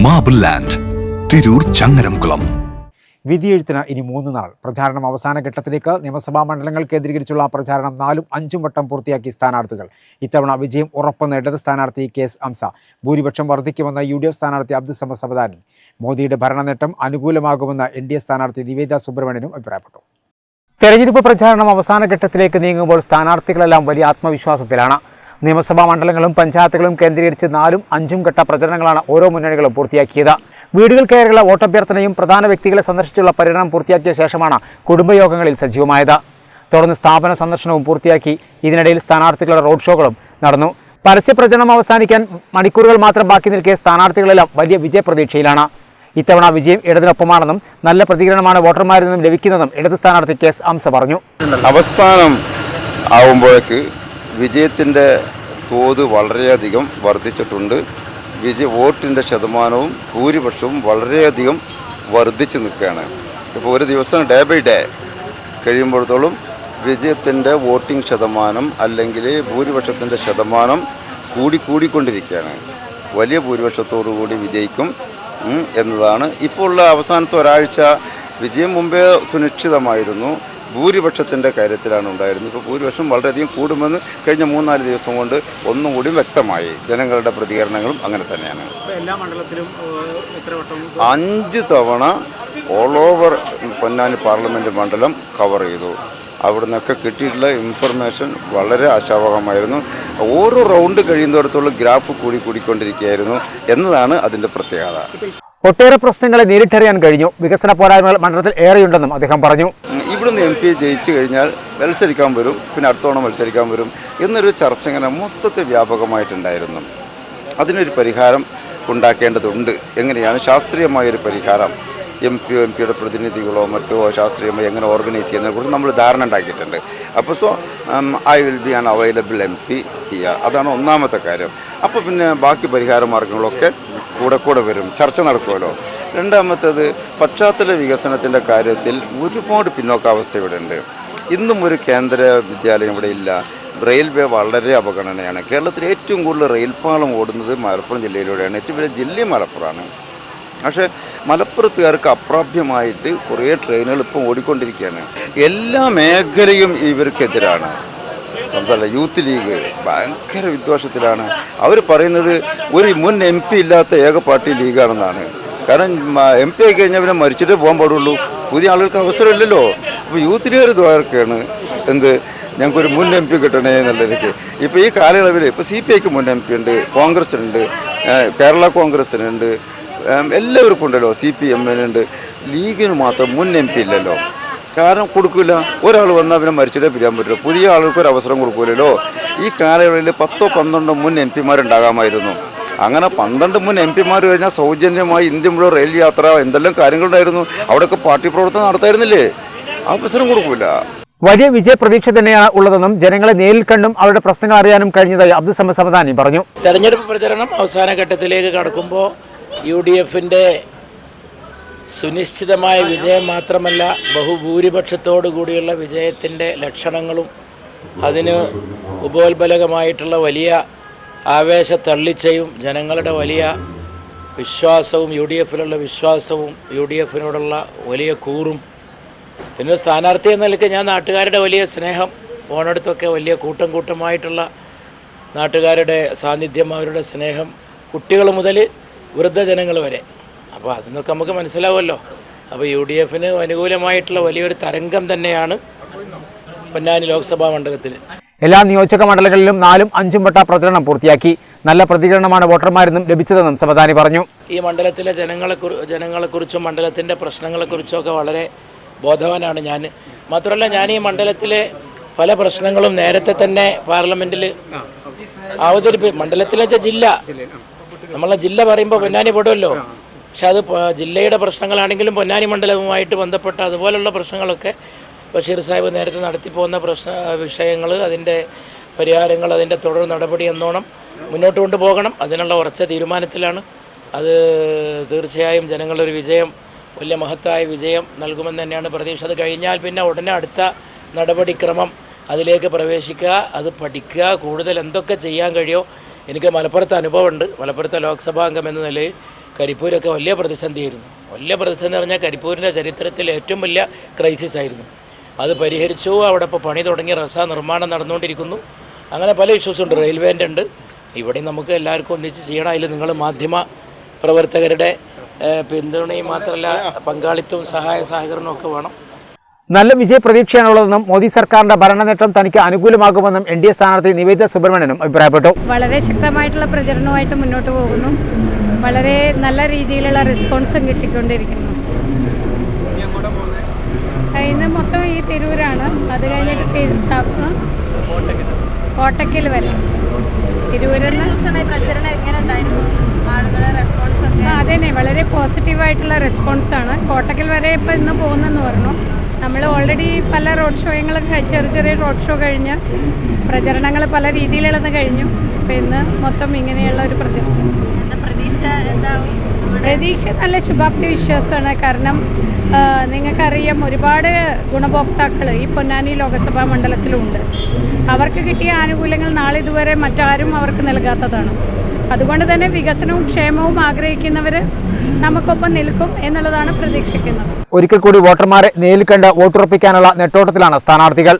Marble land Tirur Changaramkulam വിധിയെഴുത്തിന് ഇനി മൂന്ന് നാൾ. പ്രചാരണം അവസാന ഘട്ടത്തിലേക്ക് നിയമസഭാ മണ്ഡലങ്ങൾ കേന്ദ്രീകരിച്ചുള്ള പ്രചാരണം നാലും അഞ്ചും വട്ടം പൂർത്തിയാക്കി സ്ഥാനാർത്ഥികൾ. ഇത്തവണ വിജയം ഉറപ്പ് ഇടത് സ്ഥാനാർത്ഥി കെ എസ് അംസ. ഭൂരിപക്ഷം വർദ്ധിക്കുമെന്ന യു ഡി എഫ് സ്ഥാനാർത്ഥി അബ്ദുസമ സബദാനി മോദിയുടെ ഭരണനേട്ടം അനുകൂലമാകുമെന്ന് എൻ ഡി എ സ്ഥാനാർത്ഥി നിവേദ സുബ്രഹ്മണ്യനും അഭിപ്രായപ്പെട്ടു. തെരഞ്ഞെടുപ്പ് പ്രചാരണം അവസാന ഘട്ടത്തിലേക്ക് നീങ്ങുമ്പോൾ സ്ഥാനാർത്ഥികളെല്ലാം വലിയ ആത്മവിശ്വാസത്തിലാണ്. നിയമസഭാ മണ്ഡലങ്ങളും പഞ്ചായത്തുകളും കേന്ദ്രീകരിച്ച് നാലും അഞ്ചും ഘട്ട പ്രചരണങ്ങളാണ് ഓരോ മുന്നണികളും പൂർത്തിയാക്കിയത്. വീടുകൾ കയറിയുള്ള വോട്ടഭ്യർത്ഥനയും പ്രധാന വ്യക്തികളെ സന്ദർശിച്ചുള്ള പര്യടനം പൂർത്തിയാക്കിയ ശേഷമാണ് കുടുംബയോഗങ്ങളിൽ സജീവമായത്. തുടർന്ന് സ്ഥാപന സന്ദർശനവും പൂർത്തിയാക്കി ഇതിനിടയിൽ സ്ഥാനാർത്ഥികളുടെ റോഡ് ഷോകളും നടന്നു. പരസ്യപ്രചരണം അവസാനിക്കാൻ മണിക്കൂറുകൾ മാത്രം ബാക്കി നിൽക്കിയ സ്ഥാനാർത്ഥികളെല്ലാം വലിയ വിജയപ്രതീക്ഷയിലാണ്. ഇത്തവണ വിജയം ഇടതിനൊപ്പമാണെന്നും നല്ല പ്രതികരണമാണ് വോട്ടർമാരിൽ നിന്നും ലഭിക്കുന്നതെന്നും ഇടത് സ്ഥാനാർത്ഥി കെ എസ് അംസ പറഞ്ഞു. അവസാനം ആവുമ്പോഴേക്ക് വിജയത്തിന്റെ തോത് വളരെയധികം വർദ്ധിച്ചിട്ടുണ്ട്. വിജയ വോട്ടിന്റെ ശതമാനവും ഭൂരിപക്ഷവും വളരെയധികം വർദ്ധിച്ചു നിൽക്കുകയാണ്. ഇപ്പോൾ ഒരു ദിവസം ഡേ ബൈ ഡേ കഴിയുമ്പോഴത്തോളം വിജയത്തിന്റെ വോട്ടിംഗ് ശതമാനം അല്ലെങ്കിൽ ഭൂരിപക്ഷത്തിന്റെ ശതമാനം കൂടി കൂടിക്കൊണ്ടിരിക്കുകയാണ്. വലിയ കൂടി വിജയിക്കും എന്നതാണ്. ഇപ്പോൾ ഉള്ള അവസാനത്തെ ഒരാഴ്ച വിജയം മുമ്പേ സുനിശ്ചിതമായിരുന്നു. ഭൂരിപക്ഷത്തിന്റെ കാര്യത്തിലാണ് ഉണ്ടായിരുന്നത്. ഇപ്പോൾ ഭൂരിപക്ഷം വളരെയധികം കൂടുമെന്ന് കഴിഞ്ഞ മൂന്നാൽ ദിവസം കൊണ്ട് ഒന്നും കൂടി വ്യക്തമായി. ജനങ്ങളുടെ പ്രതികരണങ്ങളും അങ്ങനെ തന്നെയാണ്. എല്ലാ മണ്ഡലത്തിലും അഞ്ച് തവണ ഓൾ ഓവർ പൊന്നാനി പാർലമെന്റ് മണ്ഡലം കവർ ചെയ്തു. അവിടെ നിന്നൊക്കെ കിട്ടിയിട്ടുള്ള ഇൻഫർമേഷൻ വളരെ ആശാവഹമായിരുന്നു. ഓരോ റൗണ്ട് കഴിയുന്നിടത്തോളം ഗ്രാഫ് കൂടി കൂടിക്കൊണ്ടിരിക്കുകയായിരുന്നു എന്നതാണ് അതിന്റെ പ്രത്യേകത. ഒട്ടേറെ പ്രശ്നങ്ങളെ നേരിട്ടറിയാൻ കഴിഞ്ഞു. വികസന പോരായ്മകൾ മണ്ഡലത്തിൽ ഏറെയുണ്ടെന്നും അദ്ദേഹം പറഞ്ഞു. ഇവിടുന്ന് എം പി ജയിച്ചു കഴിഞ്ഞാൽ മത്സരിക്കാൻ വരും പിന്നെ അടുത്തവണ മത്സരിക്കാൻ വരും എന്നൊരു ചർച്ച ഇങ്ങനെ മൊത്തത്തിൽ വ്യാപകമായിട്ടുണ്ടായിരുന്നു. അതിനൊരു പരിഹാരം ഉണ്ടാക്കേണ്ടതുണ്ട്. എങ്ങനെയാണ്? ശാസ്ത്രീയമായൊരു പരിഹാരം. എം പിയോ എം പിയുടെ പ്രതിനിധികളോ മറ്റോ ശാസ്ത്രീയമായി എങ്ങനെ ഓർഗനൈസ് ചെയ്യുന്നതിനെക്കുറിച്ച് നമ്മൾ ധാരണ ഉണ്ടാക്കിയിട്ടുണ്ട്. അപ്പോൾ so I will be an available M P here അതാണ് ഒന്നാമത്തെ കാര്യം. അപ്പോൾ പിന്നെ ബാക്കി പരിഹാര മാർഗങ്ങളൊക്കെ കൂടെ കൂടെ വരും. ചർച്ച നടക്കുമല്ലോ. രണ്ടാമത്തേത് പശ്ചാത്തല വികസനത്തിന്റെ കാര്യത്തിൽ ഒരുപാട് പിന്നോക്കാവസ്ഥ ഇവിടെ ഉണ്ട് ഇന്നും ഒരു കേന്ദ്ര വിദ്യാലയം ഇവിടെ ഇല്ല. റെയിൽവേ വളരെ അവഗണനയാണ്. കേരളത്തിൽ ഏറ്റവും കൂടുതൽ റെയിൽപാളം ഓടുന്നത് മലപ്പുറം ജില്ലയിലൂടെയാണ്. ഏറ്റവും വലിയ ജില്ലയും മലപ്പുറമാണ്. പക്ഷേ മലപ്പുറത്തുകാർക്ക് അപ്രാപ്യമായിട്ട് കുറേ ട്രെയിനുകൾ ഇപ്പം ഓടിക്കൊണ്ടിരിക്കുകയാണ്. എല്ലാ മേഖലയും ഇവർക്കെതിരാണ്. സംസ്ഥാന യൂത്ത് ലീഗ് ഭയങ്കര വിദ്വേഷത്തിലാണ്. അവർ പറയുന്നത് ഒരു മുൻ എം പി ഇല്ലാത്ത ഏക പാർട്ടി ലീഗാണെന്നാണ് കാരണം എം പി ആയി കഴിഞ്ഞാൽ പിന്നെ മരിച്ചിട്ടേ പോകാൻ പാടുള്ളൂ. പുതിയ ആളുകൾക്ക് അവസരമില്ലല്ലോ. അപ്പോൾ യൂത്ത് ലീഗ് ദ്വാരക്കാണ് എന്ത്? ഞങ്ങൾക്കൊരു മുൻ എം പി കിട്ടണേ എന്നുള്ളതിലേക്ക് ഇപ്പോൾ ഈ കാലയളവിൽ ഇപ്പോൾ സി പി ഐക്ക് മുൻ എം പി ഉണ്ട് കോൺഗ്രസിനുണ്ട് കേരള കോൺഗ്രസിനുണ്ട് എല്ലാവർക്കും ഉണ്ടല്ലോ. സി പി എമ്മിനുണ്ട് ലീഗിന് മാത്രം മുൻ എം പി ഇല്ലല്ലോ. കാരണം കൊടുക്കില്ല ഒരാൾ വന്നാൽ പിന്നെ മരിച്ചിട്ടേ പിരിയാൻ പറ്റില്ല പുതിയ ആളുകൾക്ക് ഒരു അവസരം കൊടുക്കില്ലല്ലോ ഈ കാലയളവിൽ പത്തോ പന്ത്രണ്ടോ മുൻ എം പിമാരുണ്ടാകാമായിരുന്നു. അങ്ങനെ പന്ത്രണ്ട് മുൻ എം പിമാർ കഴിഞ്ഞാൽ സൗജന്യമായി ഇന്ത്യ മുഴുവൻ റെയിൽ യാത്ര എന്തെല്ലാം കാര്യങ്ങളുണ്ടായിരുന്നു. അവിടെയൊക്കെ പാർട്ടി പ്രവർത്തനം നടത്തായിരുന്നില്ലേ? അവസരം കൊടുക്കില്ല വലിയ വിജയപ്രതീക്ഷ തന്നെയാണ് ഉള്ളതെന്നും ജനങ്ങളെ നേരിൽ കണ്ടും അവരുടെ പ്രശ്നങ്ങൾ അറിയാനും കഴിഞ്ഞതായി അബ്ദുസമ സമദാനി പറഞ്ഞു. തെരഞ്ഞെടുപ്പ് പ്രചരണം അവസാന ഘട്ടത്തിലേക്ക് കടക്കുമ്പോൾ യു ഡി എഫിന്റെ സുനിശ്ചിതമായ വിജയം മാത്രമല്ല ബഹുഭൂരിപക്ഷത്തോടു കൂടിയുള്ള വിജയത്തിന്റെ ലക്ഷണങ്ങളും അതിന് ഉപോത്ബലകമായിട്ടുള്ള വലിയ ആവേശ തള്ളിച്ചയും ജനങ്ങളുടെ വലിയ വിശ്വാസവും യു ഡി എഫിലുള്ള വിശ്വാസവും യു ഡി എഫിനോടുള്ള വലിയ കൂറും പിന്നെ സ്ഥാനാർത്ഥി എന്ന നിലയ്ക്ക് ഞാൻ നാട്ടുകാരുടെ വലിയ സ്നേഹം പോണടുത്തൊക്കെ വലിയ കൂട്ടം കൂട്ടമായിട്ടുള്ള നാട്ടുകാരുടെ സാന്നിധ്യം അവരുടെ സ്നേഹം കുട്ടികൾ മുതൽ വൃദ്ധജനങ്ങൾ വരെ. അപ്പോൾ അതിന്നൊക്കെ നമുക്ക് മനസ്സിലാവുമല്ലോ. അപ്പോൾ യു ഡി എഫിന് അനുകൂലമായിട്ടുള്ള വലിയൊരു തരംഗം തന്നെയാണ് പൊന്നാനി ലോക്സഭാ മണ്ഡലത്തിൽ എല്ലാ നിയോജക മണ്ഡലങ്ങളിലും നാലും അഞ്ചും വട്ട പ്രചരണം പൂർത്തിയാക്കി. നല്ല പ്രതികരണമാണ് വോട്ടർമാരെന്നും ലഭിച്ചതെന്നും സമദാനി പറഞ്ഞു. ഈ മണ്ഡലത്തിലെ ജനങ്ങളെ ജനങ്ങളെക്കുറിച്ചും മണ്ഡലത്തിന്റെ പ്രശ്നങ്ങളെക്കുറിച്ചും ഒക്കെ വളരെ ബോധവാനാണ് ഞാൻ മാത്രമല്ല ഞാൻ ഈ മണ്ഡലത്തിലെ പല പ്രശ്നങ്ങളും നേരത്തെ തന്നെ പാർലമെന്റിൽ അവതരിപ്പി മണ്ഡലത്തിലെ ജില്ല. നമ്മളെ ജില്ല പറയുമ്പോൾ പൊന്നാനി പെടുമല്ലോ പക്ഷെ അത് ജില്ലയുടെ പ്രശ്നങ്ങളാണെങ്കിലും പൊന്നാനി മണ്ഡലവുമായിട്ട് ബന്ധപ്പെട്ട അതുപോലുള്ള പ്രശ്നങ്ങളൊക്കെ ബഷീർ സാഹിബ് നേരത്തെ നടത്തിപ്പോകുന്ന പ്രശ്ന വിഷയങ്ങൾ അതിന്റെ പരിഹാരങ്ങൾ അതിന്റെ തുടർ നടപടി എന്നോണം മുന്നോട്ട് കൊണ്ടുപോകണം. അതിനുള്ള ഉറച്ച തീരുമാനത്തിലാണ്. അത് തീർച്ചയായും ജനങ്ങളൊരു വിജയം വലിയ മഹത്തായ വിജയം നൽകുമെന്ന് തന്നെയാണ് പ്രതീക്ഷ. അത് കഴിഞ്ഞാൽ പിന്നെ ഉടനെ അടുത്ത നടപടിക്രമം അതിലേക്ക് പ്രവേശിക്കുക അത് പഠിക്കുക കൂടുതൽ എന്തൊക്കെ ചെയ്യാൻ കഴിയുമോ. എനിക്ക് മലപ്പുറത്ത് അനുഭവമുണ്ട്. മലപ്പുറത്തെ ലോക്സഭാ അംഗം എന്ന നിലയിൽ കരിപ്പൂരൊക്കെ വലിയ പ്രതിസന്ധിയായിരുന്നു. വലിയ പ്രതിസന്ധി പറഞ്ഞാൽ കരിപ്പൂരിന്റെ ചരിത്രത്തിൽ ഏറ്റവും വലിയ ക്രൈസിസ് ആയിരുന്നു. അത് പരിഹരിച്ചു അവിടെ ഇപ്പോൾ പണി തുടങ്ങി റസ നിർമ്മാണം നടന്നുകൊണ്ടിരിക്കുന്നു. അങ്ങനെ പല ഇഷ്യൂസ് ഉണ്ട്. റെയിൽവേന്റെ ഉണ്ട്. ഇവിടെ നമുക്ക് എല്ലാവർക്കും ഒന്നിച്ച് ചെയ്യണം. അതിൽ നിങ്ങൾ മാധ്യമ പ്രവർത്തകരുടെ പിന്തുണയും മാത്രമല്ല പങ്കാളിത്തവും സഹായ സഹകരണവും ഒക്കെ വേണം. നല്ല വിജയ പ്രതീക്ഷയാണുള്ളതെന്നും മോദി സർക്കാരിന്റെ ഭരണനേട്ടം തനിക്ക് അനുകൂലമാകുമെന്നും എൻ ഡി എ സ്ഥാനാർത്ഥി നിവേദിത സുബ്രഹ്മണ്യനും അഭിപ്രായപ്പെട്ടു. വളരെ ശക്തമായിട്ടുള്ള പ്രചരണവുമായിട്ട് മുന്നോട്ട് പോകുന്നു. വളരെ നല്ല രീതിയിലുള്ള റെസ്പോൺസും കിട്ടിക്കൊണ്ടിരിക്കുന്നു. ഇന്ന് മൊത്തം ഈ തിരൂരാണ്. അത് കഴിഞ്ഞിട്ട് കോട്ടക്കൽ വരെ. തിരൂരെന്ന് അതന്നെ. വളരെ പോസിറ്റീവായിട്ടുള്ള റെസ്പോൺസാണ് കോട്ടക്കൽ വരെ ഇപ്പം ഇന്ന് പോകുന്നെന്ന് പറഞ്ഞു. നമ്മൾ ഓൾറെഡി പല റോഡ് ഷോയങ്ങളൊക്കെ ചെറിയ ചെറിയ റോഡ് ഷോ കഴിഞ്ഞ് പ്രചരണങ്ങൾ പല രീതിയിലുള്ളത് കഴിഞ്ഞു. അപ്പം ഇന്ന് മൊത്തം ഇങ്ങനെയുള്ള ഒരു പ്രചരണം. പ്രതീക്ഷ നല്ല ശുഭാപ്തി വിശ്വാസമാണ്. കാരണം നിങ്ങൾക്കറിയാം ഒരുപാട് ഗുണഭോക്താക്കൾ ഈ പൊന്നാനി ലോകസഭാ മണ്ഡലത്തിലുണ്ട്. അവർക്ക് കിട്ടിയ ആനുകൂല്യങ്ങൾ നാളെ ഇതുവരെ മറ്റാരും അവർക്ക് നൽകാത്തതാണ്. അതുകൊണ്ട് തന്നെ വികസനവും ക്ഷേമവും ആഗ്രഹിക്കുന്നവർ നമുക്കൊപ്പം നിൽക്കും എന്നുള്ളതാണ് പ്രതീക്ഷിക്കുന്നത്. ഒരിക്കൽ കൂടി വോട്ടർമാരെ നേരിൽ കണ്ട് വോട്ടുറപ്പിക്കാനുള്ള നെട്ടോട്ടത്തിലാണ് സ്ഥാനാർത്ഥികൾ.